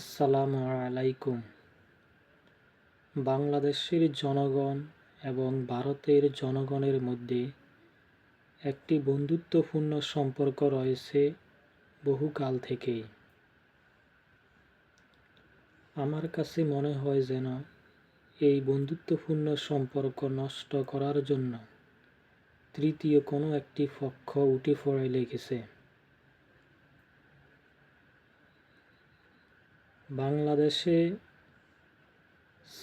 আসসালামু আলাইকুম। বাংলাদেশের জনগণ এবং ভারতের জনগণের মধ্যে একটি বন্ধুত্বপূর্ণ সম্পর্ক রয়েছে বহুকাল থেকেই। আমার কাছে মনে হয় যেন এই বন্ধুত্বপূর্ণ সম্পর্ক নষ্ট করার জন্য তৃতীয় কোনো একটি পক্ষ উঠে পড়ে লেগেছে। বাংলাদেশে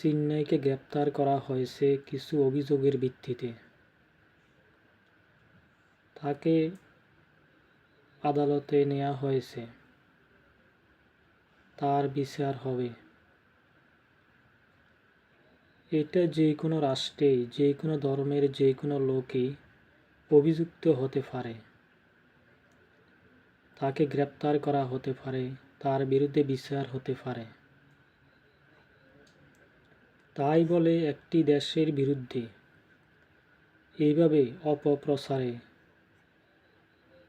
চিন্ময়কে গ্রেপ্তার করা হয়েছে কিছু অভিযোগের ভিত্তিতে। তাকে আদালতে নেওয়া হয়েছে। তার বিচার হবে। এটা যে কোনো রাষ্ট্রে, যে কোনো ধর্মের, যে কোনো লোকই অভিযুক্ত হতে পারে। তাকে গ্রেপ্তার করা হতে পারে। তার বিরুদ্ধে বিচার হতে পারে। তাই বলে একটি দেশের বিরুদ্ধে। এইভাবে অপপ্রচারে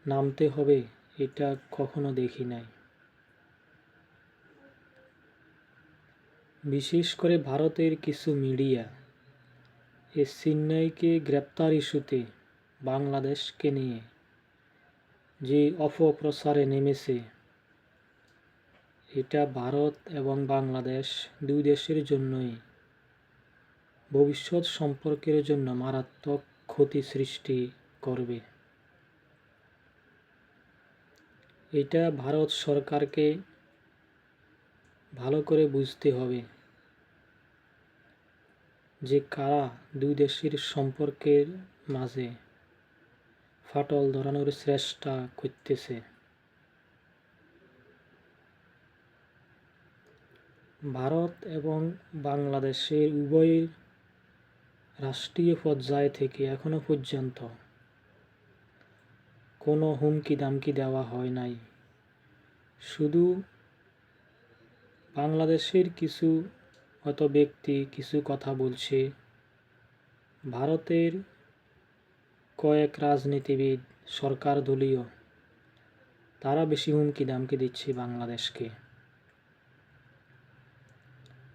নামতে হবে এটা কখনো দেখি নাই। বিশেষ করে ভারতের কিছু মিডিয়া এ চিন্ময়কে গ্রেপ্তার ইস্যুতে বাংলাদেশকে নিয়ে যে অপপ্রচারে নেমেছে এটা ভারত এবং বাংলাদেশ দুই দেশের জন্যই। ভবিষ্যৎ সম্পর্কের জন্য মারাত্মক ক্ষতি সৃষ্টি করবে। এটা ভারত সরকারকে ভালো করে বুঝতে হবে যে কারা দুই দেশের সম্পর্কের মাঝে ফাটল ধরানোর চেষ্টা করতেছে। ভারত এবং বাংলাদেশের উভয়ের রাষ্ট্রীয় পর্যায় থেকে এখনও পর্যন্ত কোনো হুমকি দামকি দেওয়া হয় নাই। শুধু বাংলাদেশের কিছু হয়তো ব্যক্তি কিছু কথা বলছে। ভারতের কয়েক রাজনীতিবিদ, সরকার দলীয়, তারা বেশি হুমকি দামকি দিচ্ছে বাংলাদেশকে।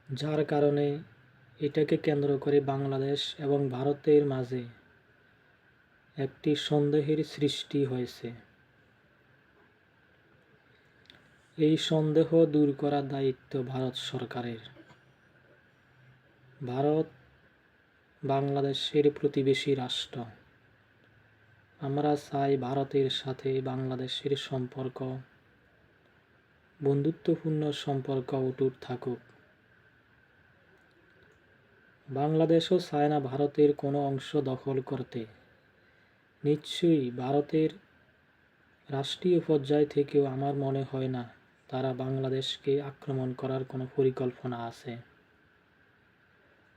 যার কারণে এটাকে কেন্দ্র করে বাংলাদেশ এবং ভারতের মাঝে একটি সন্দেহের সৃষ্টি হয়েছে। এই সন্দেহ দূর করার দায়িত্ব ভারত সরকারের। ভারত বাংলাদেশের প্রতিবেশী রাষ্ট্র। আমরা চাই ভারতের সাথে বাংলাদেশের সম্পর্ক, বন্ধুত্বপূর্ণ সম্পর্ক অটুট থাকুক। বাংলাদেশও চায় না ভারতের কোনো অংশ দখল করতে। নিশ্চয়ই ভারতের রাষ্ট্রীয় পর্যায় থেকেও আমার মনে হয় না তারা বাংলাদেশকে আক্রমণ করার কোনো পরিকল্পনা আছে।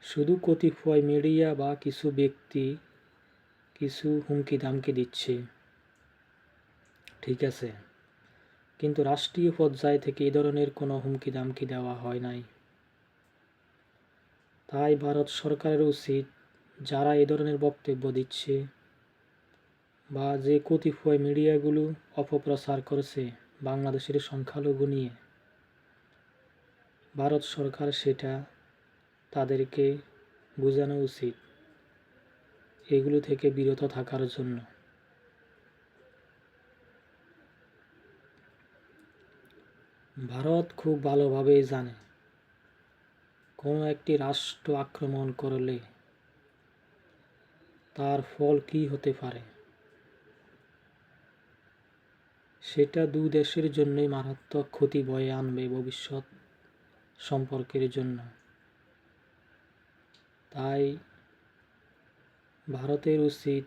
শুধু কতিপয় মিডিয়া বা কিছু ব্যক্তি কিছু হুমকি দামকি দিচ্ছে। ঠিক আছে। কিন্তু রাষ্ট্রীয় পর্যায় থেকে এ ধরনের কোনো হুমকি দামকি দেওয়া হয় নাই। তাই ভারত সরকারের উচিত যারা এ ধরনের বক্তব্য দিচ্ছে বা যে কতিপয় মিডিয়াগুলো অপপ্রচার করছে বাংলাদেশের সংখ্যালঘু নিয়ে, ভারত সরকার সেটা তাদেরকে বোঝানো উচিত এগুলো থেকে বিরত থাকার জন্য। ভারত খুব ভালোভাবেই জানে কোনো একটি রাষ্ট্র আক্রমণ করলে তার ফল কি হতে পারে? সেটা দু দেশের জন্যই মারাত্মক ক্ষতি বয়ে আনবে ভবিষ্যৎ সম্পর্কের জন্য। তাই ভারতের উচিত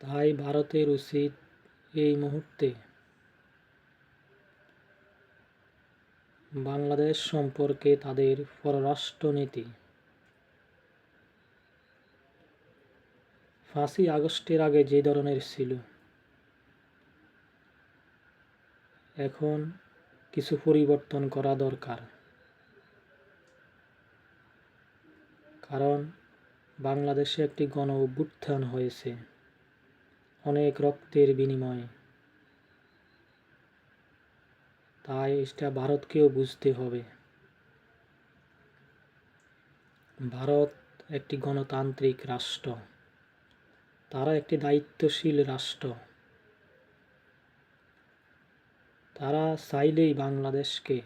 তাই ভারতের উচিত এই মুহূর্তে বাংলাদেশ সম্পর্কে তাদের পররাষ্ট্রনীতি। ফাঁসি আগস্টের আগে যে ধরনের ছিল, এখন কিছু পরিবর্তন করা দরকার। কারণ বাংলাদেশে একটি গণ অভ্যুত্থান হয়েছে। অনেক রক্তের বিনিময়ে। তাই এটা ভারতকেও বুঝতে হবে। ভারত একটি গণতান্ত্রিক রাষ্ট্র। তারা একটি দায়িত্বশীল রাষ্ট্র। তারা চাইলেই বাংলাদেশকে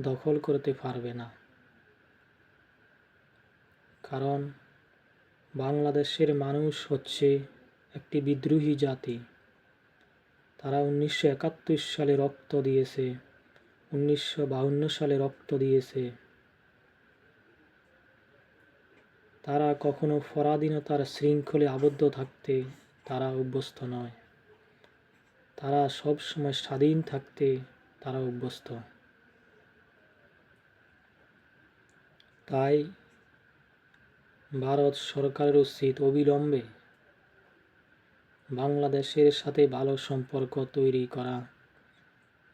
দখল করতে পারবে না। কারণ বাংলাদেশের মানুষ হচ্ছে একটি বিদ্রোহী জাতি। তারা উনিশশো একাত্তর সালে রক্ত দিয়েছে, উনিশশো বাহান্ন সালে রক্ত দিয়েছে। তারা কখনো পরাধীনতার শৃঙ্খলে আবদ্ধ থাকতে তারা অভ্যস্ত নয়। তারা সব সময় স্বাধীন থাকতে তারা অভ্যস্ত। তাই ভারত সরকারের উচিত অবিলম্বে বাংলাদেশের সাথে ভালো সম্পর্ক তৈরি করা।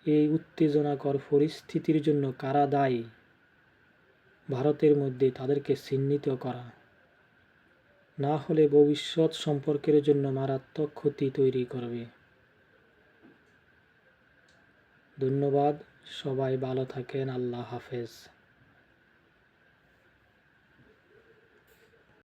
এই উত্তেজনাকর পরিস্থিতির জন্য কারা দায়ী? ভারতের মধ্যে তাদেরকে চিহ্নিত করা। না হলে ভবিষ্যৎ সম্পর্কের জন্য মারাত্মক ক্ষতি তৈরি করবে। ধন্যবাদ, সবাই ভালো থাকেন, আল্লাহ হাফেজ।